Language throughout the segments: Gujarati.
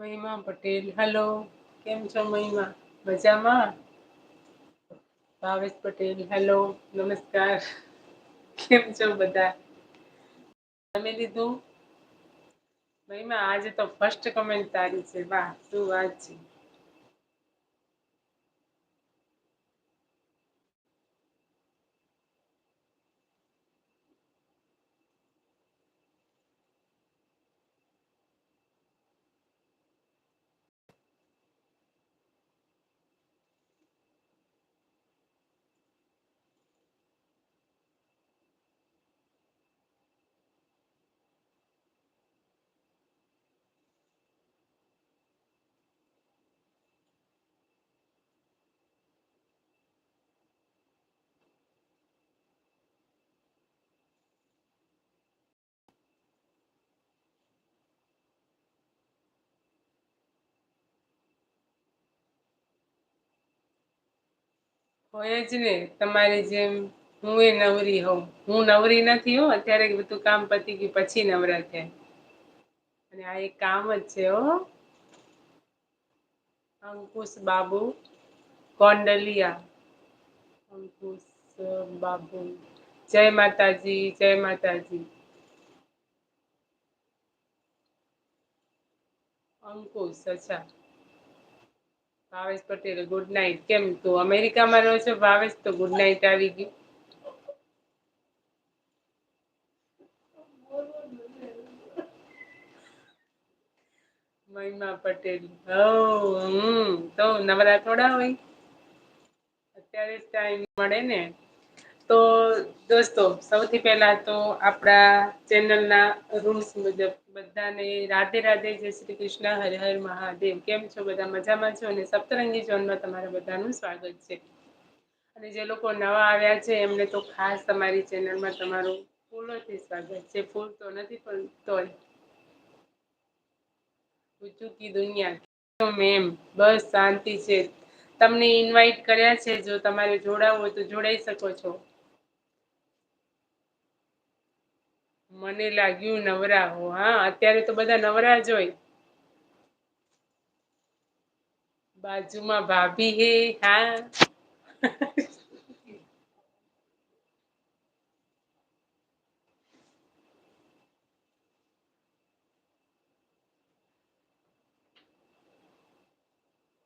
મહિમા પટેલ. હલો કેમ છો મહિમા? મજામાં? ભાવેશ પટેલ હેલો નમસ્કાર. કેમ છો બધા? તમે લીધું? મહિમા, આજે તો ફર્સ્ટ કમેન્ટ તારી છે. વાહ, શું વાત છે. હોય જ ને, તમારી જેમ હું એ નવરી હોઉં. હું નવરી નથી હો, અત્યારે બધું કામ પતી ગયું, પછી નવરા થયા. અને આ એક કામ જ છે હો. અંકુશ બાબુ, કોંડલિયા. અંકુશ બાબુ. જય માતાજી જય માતાજી. અંકુશ, અચ્છા. ભાવેશ પટેલ ગુડ નાઇટ કેમ તું અમેરિકામાં રહો છો ભાવેશ, તો ગુડ નાઇટ આવી ગયું. મહિમા પટેલ. હમ. તો નવરા થોડા હોય? અત્યારે ટાઈમ મળે ને. તો દોસ્તો, સૌથી પહેલા તો આપણા ચેનલના રૂલ્સ મુજબ બધાને રાધે રાધે જય શ્રી કૃષ્ણ, હરે હર મહાદેવ. કેમ છો? બધા મજામાં છો? અને સપ્તરંગી જોનમાં તમારા બધાનું સ્વાગત છે. અને જે લોકો નવા આવ્યા છે, એમને તો ખાસ તમારી ચેનલમાં તમારું ફૂલોથી સ્વાગત છે. ફૂલ તો નથી, પણ તોય. ચુકી દુનિયા. મેમ, બસ શાંતિ છે. તમને ઇન્વાઈટ કર્યા છે, જો તમારે જોડાવું હોય તો જોડાઈ શકો છો. મને લાગ્યું નવરા હો હા, અત્યારે તો બધા નવરા જ હોય. બાજુમાં ભાભી હે, હા.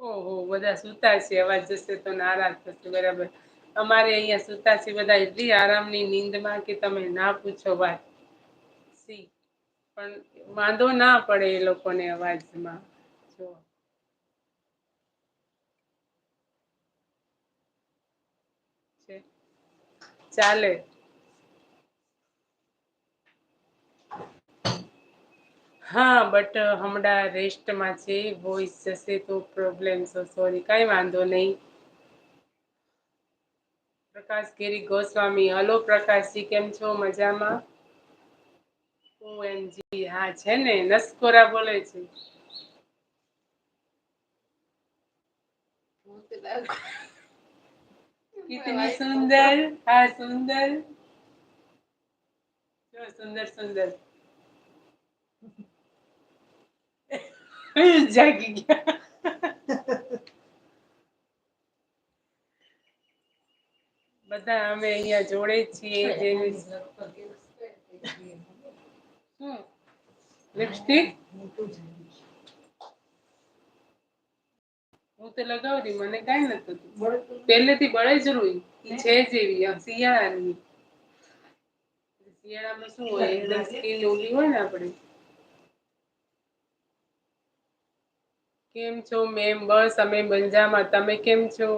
ઓહો, બધા સુતા છે, અવાજ જશે તો નારાજ થશે, બરાબર. અમારે અહિયાં સુતા છે બધા, એટલી આરામની નીંદમાં કે તમે ના પૂછો વાત. સી પણ વાંધો ના પડે એ લોકોને અવાજમાં. ચાલે. હા બટ હમણાં રેસ્ટમાં છે વોઇસ જશે તો પ્રોબ્લેમ સોરી કઈ વાંધો નહીં. પ્રકાશ ગિરી ગોસ્વામી. હલો પ્રકાશજી, કેમ છો? મજામાં? ઓ હા છે ને, નસકોરા બોલે છે. કિતની સુંદર, હા સુંદર. જો સુંદર સુંદર. જાગી ગયા. બધા અમે અહિયાં જોડે છીએ લિપસ્ટિક હું તો લગાવતી, મને કઈ નતું પહેલેથી બળે જ રૂઈ છે જેવી શિયાળાની. શિયાળામાં શું હોય, એકદમ સ્કીન ઓલી હોય ને આપણે. કેમ છો મેમ બસ અમે બંજામાં તમે કેમ છો?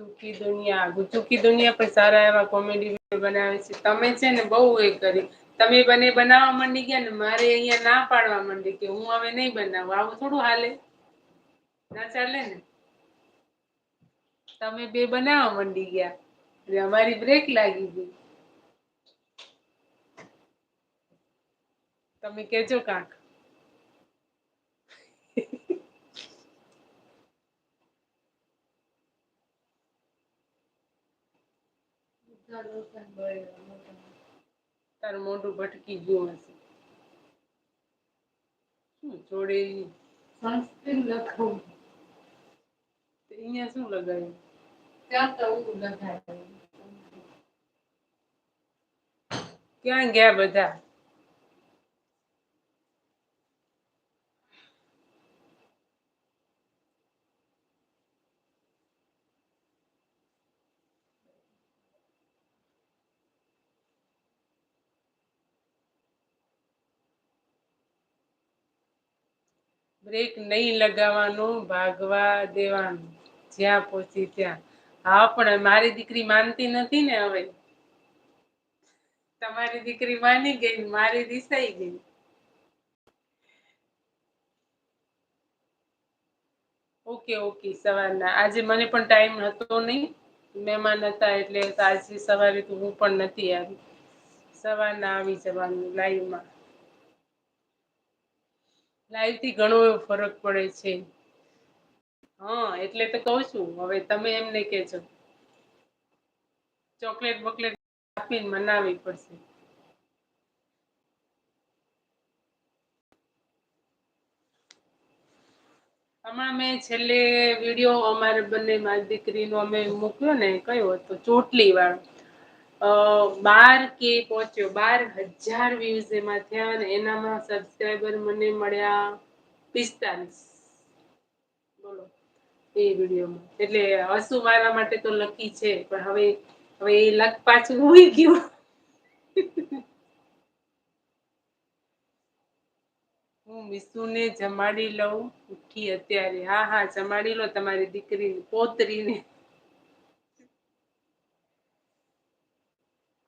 ચુકી દુનિયા ગુચુકી દુનિયા પર સારા એવા કોમેડી બનાવે છે. તમે છે ને બહુ એ કરી. તમે બને બનાવવા માંડી ગયા ને મારે અહિયાં ના પાડવા માંડી કે હું હવે નહીં બનાવું. આવું થોડું હાલે? ના ચાલે ને? તમે બે બનાવવા માંડી ગયા. એટલે અમારી બ્રેક લાગી ગઈ. તમે કેજો કાક. તારું મોઢું ભટકી ગયું હશે. શું જોડે સનસ્ક્રીન લખાવું. અહીંયા શું લગાવ્યું ત્યાં તો હું લખાયું ક્યાં ગયા બધા? બ્રેક નહીં લગાવવાનું, ભાગવા દેવાનું. જ્યાં પહોંચી ત્યાં. હા, પણ મારી દીકરી માનતી નથી ને હવે. તમારી દીકરી માની ગઈ મારી દિસાઈ ગઈ. ઓકે ઓકે, સવારના. આજે મને પણ ટાઈમ હતો નહીં. મહેમાન હતા એટલે આજે સવારે તો હું પણ નથી આવી. સવારના આવી જવાનું લાઈવમાં. લાઈવથી ઘણો ફરક પડે છે. હા, એટલે તો કહું છું, હવે તમે એમને કહેજો. ચોકલેટ બોકલેટ આપીને મનાવી પડશે. હમણાં મેં છેલ્લે વીડિયો અમારે બંને મારી દીકરીનો અમે મૂક્યો ને, કયો હતો? ચોટલી વાળો બાર કે પહોંચ્યો, બાર હજાર વ્યૂઝ એમાં થયા અને એનામાં સબસ્ક્રાઈબર મને મળ્યા પિસ્તાલીસ. બોલો, એ વિડીયોમાં. એટલે હસુ મારા માટે તો લકી છે, પણ હવે હવે એ લક પાછું ઉઈ ગયું. હું મિસુને જમાડી લઉં, ઉઠી અત્યારે. હા હા, જમાડી લો તમારી દીકરીને, પોતરીને.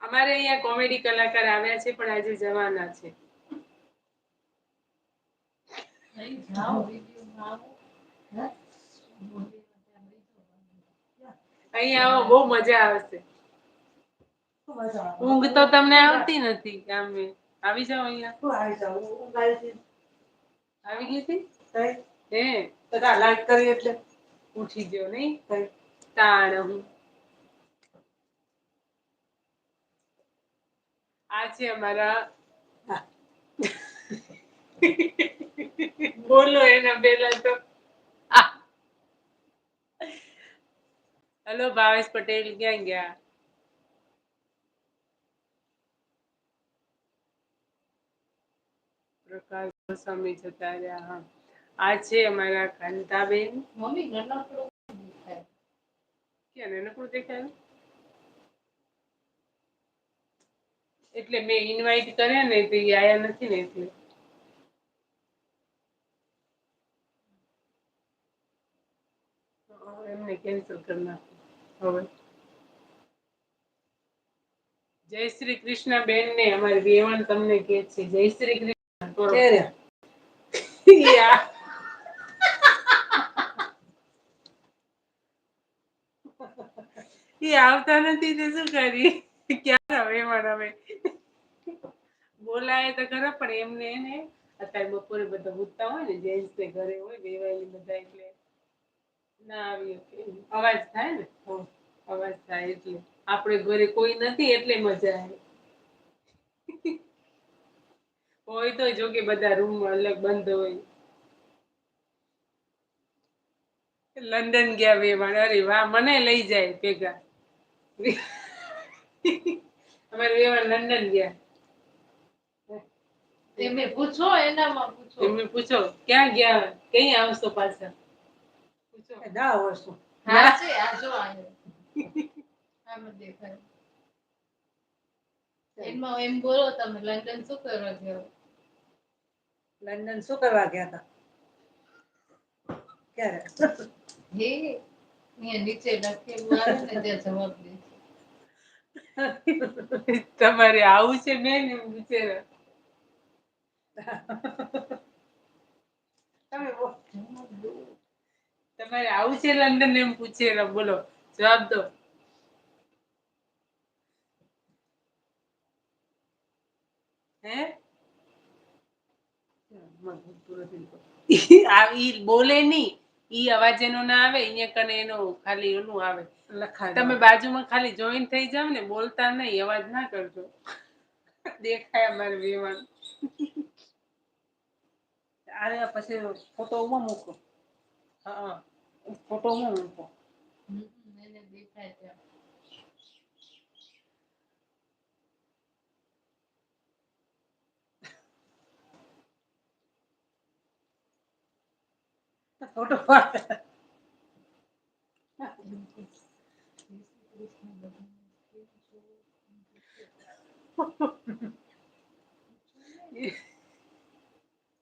અમારે અહીંયા કોમેડી કલાકાર આવ્યા છે પણ આજે જવાના છે. અહીંયા આવો બહુ મજા આવશે. ઊંઘ તો તમને આવતી નથી ગામે આવી જાઓ અહીંયા. આવી ગઈ હતી? હે. લાઈટ કરી એટલે. ઉઠી ગયો નહીં? તાણ હું. આ છે અમારા બોલો એના પેલા તો આ. હલો ભાવેશ પટેલ ક્યાં ગયા પ્રકાશ ગોસ્વામી જતા રહ્યા હા આ છે અમારા કાંતાબેન મમ્મી નાનકડો દેખાય. ક્યાં નાનકડું દેખાયું એટલે મેં ઇન્વાઇટ કર્યા ને તો એ આયા નથી ને એટલે. એમને કેન્સલ કરી નાખું. હવે. જય શ્રી કૃષ્ણ બેન ને અમારી બેવણ તમને કે છે જય શ્રી કૃષ્ણ. કરો. એ આવતા નથી તે શું કરી ક્યાં આવે પણ હવે બોલાય તો ખરા, પણ એમને એને અત્યારે બપોરે બધા ઉઠતા હોય ને, જેન્ટ્સ ને ઘરે હોય વેવાયેલી બધા એટલે ના આવી અવાજ થાય ને? અવાજ થાય એટલે. આપણે ઘરે કોઈ નથી એટલે મજા આવે. હોય તો જો કે બધા રૂમ અલગ બંધ હોય. લંડન ગયા માણ અરે વાહ, મને લઈ જાય ભેગા. અમારે વેવાણ લંડન ગયા. તમે પૂછો એનામાં પૂછો. એમને પૂછો ક્યાં ગયા? કઈ આવશો પાછા? પૂછો. દા વર્ષો હા છે આ જો આયો આમ દેખાય. એમાં એમ બોલો તમે લંડન શું કરવા ગયો? લંડન શું કરવા ગયા હતા? ક્યારે? હે અહીંયા નીચે લખેલું આવે ને ત્યાં જવાબ દે. તમારે આવું છે બેન બિચારા. તમે તમારે આવું છે લંડન એમ પૂછે બોલો, જવાબ દો. હે? બોલે નહીં ઈ અવાજ એનો ના આવે અહીંયા કને એનો ખાલી એનું આવે. લખાય તમે બાજુમાં ખાલી જોઈન થઈ જાવ ને બોલતા નહીં અવાજ ના કરજો. દેખાય અમારે વિમાન આવ્યા પછી ફોટો ઉમાં મૂકો. હા ફોટો ઉમાં મૂકો. દેખાય ત્યાં. ફોટો?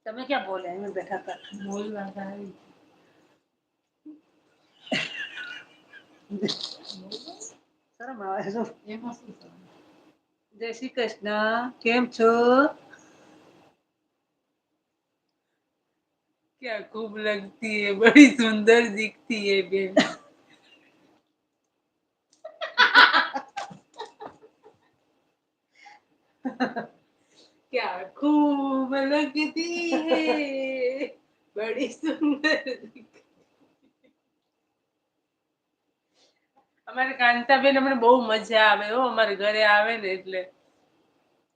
તમે ક્યાં બોલ્યા એમ બેઠા હતા. બોલવા આવી શરમ આવે છે? જય શ્રી કૃષ્ણ. કેમ છો? क्या खूब लगती है बड़ी सुंदर दिखती है बेन क्या खूब लगती है बड़ी सुंदर दिखती અમારે કાંતાબેન હમણાં બહુ મજા આવે હો અમારે ઘરે આવે ને એટલે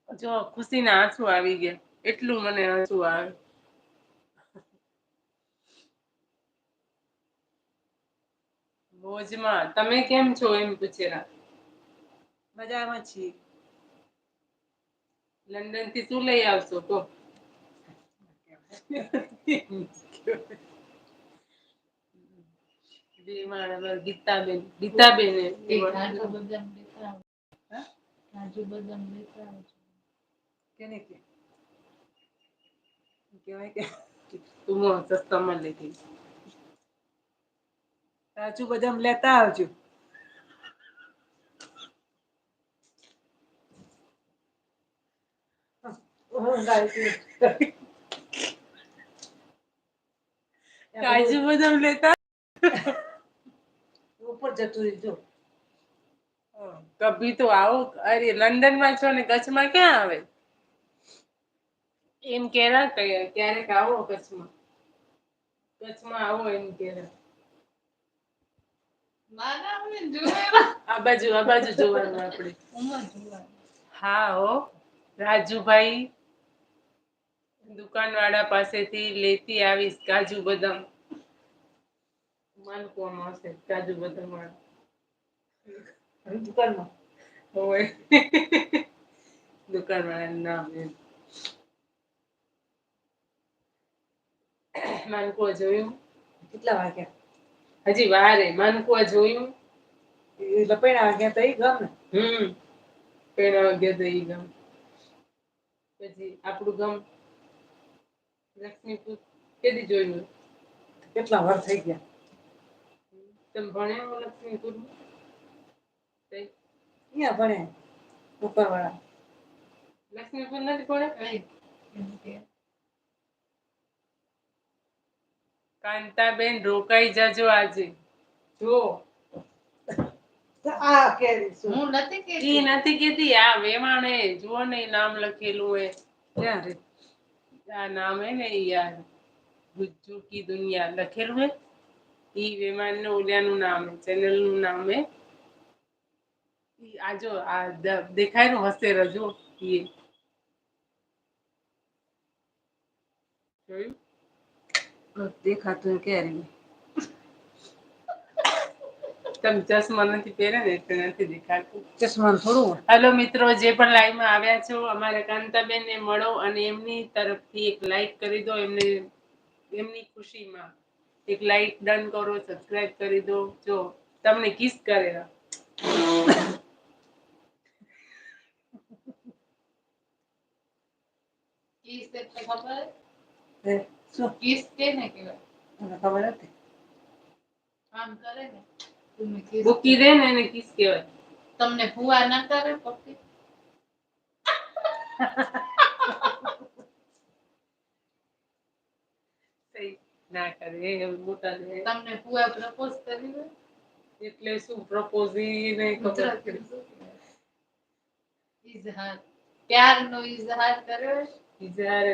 જો ખુશીના આંસુ આવી ગયા એટલું મને આંસુ આવે મોજમાં તમે કેમ છો એમ પૂછેલા મજામાં છીએ. લંડનથી શું લઈ આવશો તો ગીતાબેન ગીતાબેન કાજુ બદામ. કેને કે? કહેવાય કે? તું મો સસ્તામાં લઈ ગઈ. કાજુ બધા લેતા આવજો. કાજુ બદામ લેતા ઉપર જતું રહેજો કભી તો આવો અરે લંડનમાં છો ને કચ્છમાં ક્યાં આવે એમ કેરા કે ક્યારેક આવો કચ્છમાં કચ્છમાં આવો એમ કેરા. આ બાજુ આ બાજુ જોવાનું આપણે. હા હો. રાજુભાઈ દુકાનવાળા પાસેથી લેતી આવીશ કાજુ બદામ. માનકોમાં હશે કાજુ બદામ વાળા. દુકાનમાં હોય. દુકાનવાળાનું નામ એમ. માનકુआ જોયું? કેટલા વાગ્યા? હજી વારે માનકુઆ જોયું. લપેણા વાગ્યા તો ગમ. ને હમ પેણા વાગ્યા તો ઈ ગામ. પછી આપણું ગમ લક્ષ્મીપુર કેદી જોયું? કેટલા વાર થઈ ગયા? તમે ભણ્યા લક્ષ્મીપુર ક્યાં ભણ્યા? ઉપરવાળા. લક્ષ્મીપુર નથી ભણ્યા કઈ? એમ કે, કાંતાબેન રોકાઈ જાજો આજે. જો આ હું નથી ઈ નથી કેતી આ વેમાણે જુઓ ને નામ લખેલું હે ક્યાં આ નામ હે ને યાર ગુજ્જુ કી દુનિયા લખેલું હે? ઈ વિમાનનું ઓલિયાનું નામ હે ચેનલનું નામ હે. ઈ આ આ દેખાયનું હશે રજો. ઈ જોયું? દેખાતું કેરી તમે ચશ્મા નથી પહેર્યા ને એટલે નથી દેખાતું. ચશ્મા થોડું હેલો મિત્રો જે પણ લાઈવમાં આવ્યા છો અમારા કાંતાબેનને મળો અને એમની તરફથી એક લાઈક કરી દો. એમને એમની ખુશીમાં એક લાઈક ડન કરો સબસ્ક્રાઇબ કરી દો. જો તમને કિસ કરે. કિસ એટલે ખબર? શું કિસ કેને કહેવાય? મને ખબર નથી આમ કરે ને તમે કિસ બુકી દે ને એને કિસ કહેવાય. તમને ફુવા ના કરે પપ્પી? ના કરે મોટા ને. તમને ફુવા પ્રપોઝ કરી હોય એટલે શું પ્રપોઝ ઈ નહીં ખબર. ગુજરાતીમાં શું કહેવાય? ઇઝહાર ઇઝહાર કર્યો છે?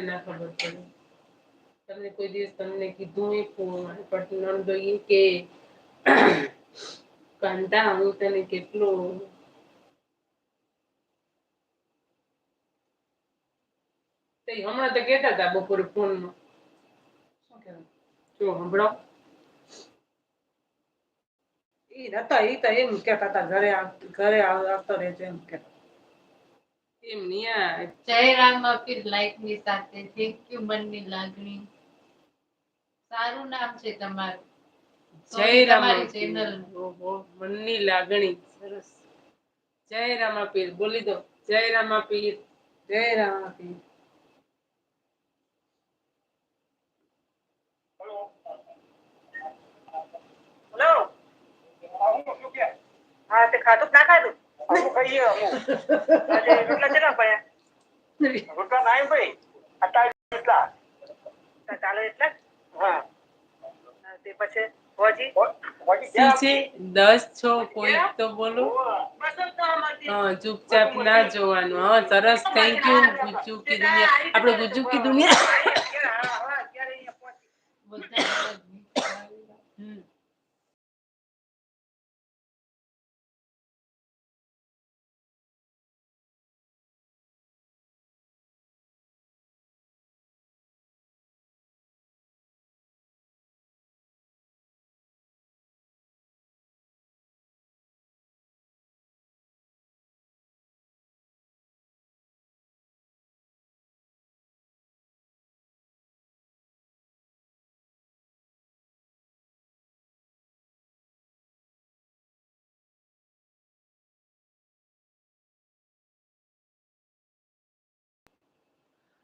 ના ખબર પડે. તમને કોઈ દિવસ તમને કીધું એ પણ જોઈએ કે કાંતા હું તને કેટલો હમણાં તો કેતા હતા બપોરે ફોનમાં. શું જો હંભળો ઈ નતા, ઈ તો એમ કેતા હતા, ઘરે ઘરે આવ- આવતો રહેજો એમ કેતા એમ નિયા. જય રામ અપીલ લાઈકની સાથે. થેન્ક યુ મનની લાગણી. સારું નામ છે તમારું. જય રામા channel. ઓહો મનની લાગણી. સરસ. જય રામા પીર. બોલી દો. જય રામા પીર. જય રામા પીર. હેલો. હા તે ખાધું ના ખાધું? ખાઈએ રોટલા કેટલા પડ્યા રોટલા નાઈ ભાઈ. રોટલા ચાલે એટલા? હા. તે પછી હોજી? હોજી છે? દસ છો કોઈ તો બોલો. હા ચૂપચાપ ના જોવાનું. હા સરસ. થેન્ક યુ ગુજ્જુ કી દુનિયા. આપણે ગુજ્જુ કી દુનિયા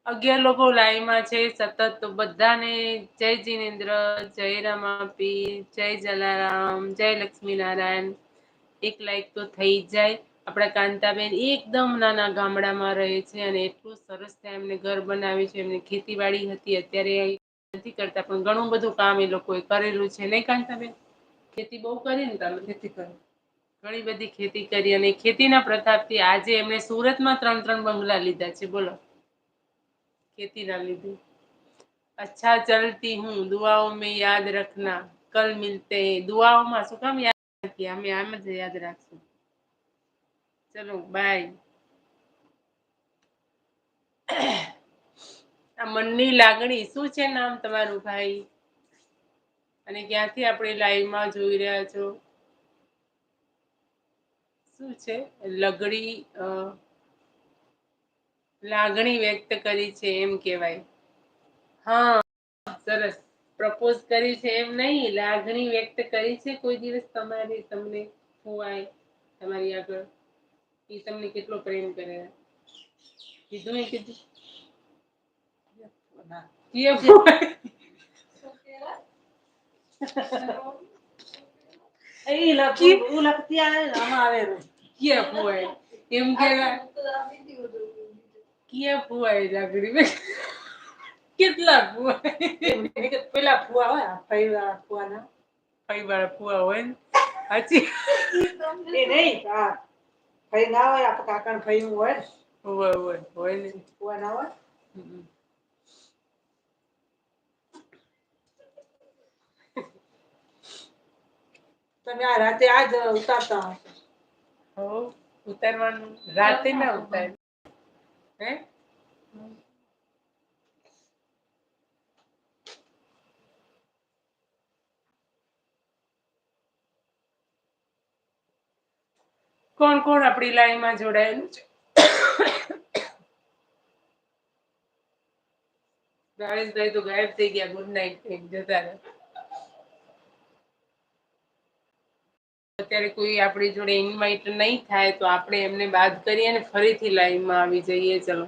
અગિયાર લોકો લાઈવમાં છે સતત તો બધાને જય જીનેન્દ્ર જય રામાપી જય જલારામ જય લક્ષ્મીનારાયણ. એક લાઈક તો થઈ જાય. આપણા કાંતાબેન એકદમ નાના ગામડામાં રહે છે અને એટલું સરસ ત્યાં એમને ઘર બનાવ્યું છે. એમની ખેતીવાડી હતી અત્યારે નથી કરતા પણ ઘણું બધું કામ એ લોકોએ કરેલું છે. નહીં કાંતાબેન? ખેતી બહુ કરી ને તમે? ખેતી કરી. ઘણી બધી ખેતી કરી અને ખેતીના પ્રતાપથી આજે એમણે સુરતમાં ત્રણ ત્રણ બંગલા લીધા છે. બોલો. ખેતીના લીધે. અચ્છા, ચલતી હું દુઆઓ મેં યાદ રખના. કલ મિલતે દુઆઓમાં શું કામ યાદ રાખીએ? અમે આમ જ યાદ રાખશું. ચલો બાય આ મનની લાગણી શું છે નામ તમારું ભાઈ? અને ક્યાંથી આપણે લાઈવમાં જોઈ રહ્યા છો? શું છે? લગડી લાગણી વ્યક્ત કરી છે એમ કહેવાય. હા સરસ. પ્રપોઝ કરી છે એમ નહીં લાગણી વ્યક્ત કરી છે કોઈ દિવસ તમારી તમને ફુવાય તમારી આગળ. એ તમને કેટલો પ્રેમ કરે. કીધું એ કીધું એમ કહેવાય. કે ફુવાય લાગડી વ્યક્ત કેટલા ફુવાય પેલા ફુવા હોય ફઈ વાળા ફુવાના. ફઈ વાળા ફુવા હોય ને સાચી એ નહીં હા ફઈ ના હોય આપણે કાકા ફઈ હોય. હોય હોય હોય ને. ફુવા ના હોય. તમે આ રાતે આ જ ઉતારતા હશો. હો ઉતારવાનું રાતે ના ઉતાર હે કોણ કોણ આપણી લાઈનમાં જોડાયેલું છે ભાવેશભાઈ તો ગાયબ થઈ ગયા ગુડ નાઇટ જતા રહ્યા અત્યારે કોઈ આપણી જોડે ઇન્વાઇટ નહીં થાય તો આપણે એમને બાદ કરીએ અને ફરીથી લાઈવમાં આવી જઈએ. ચલો.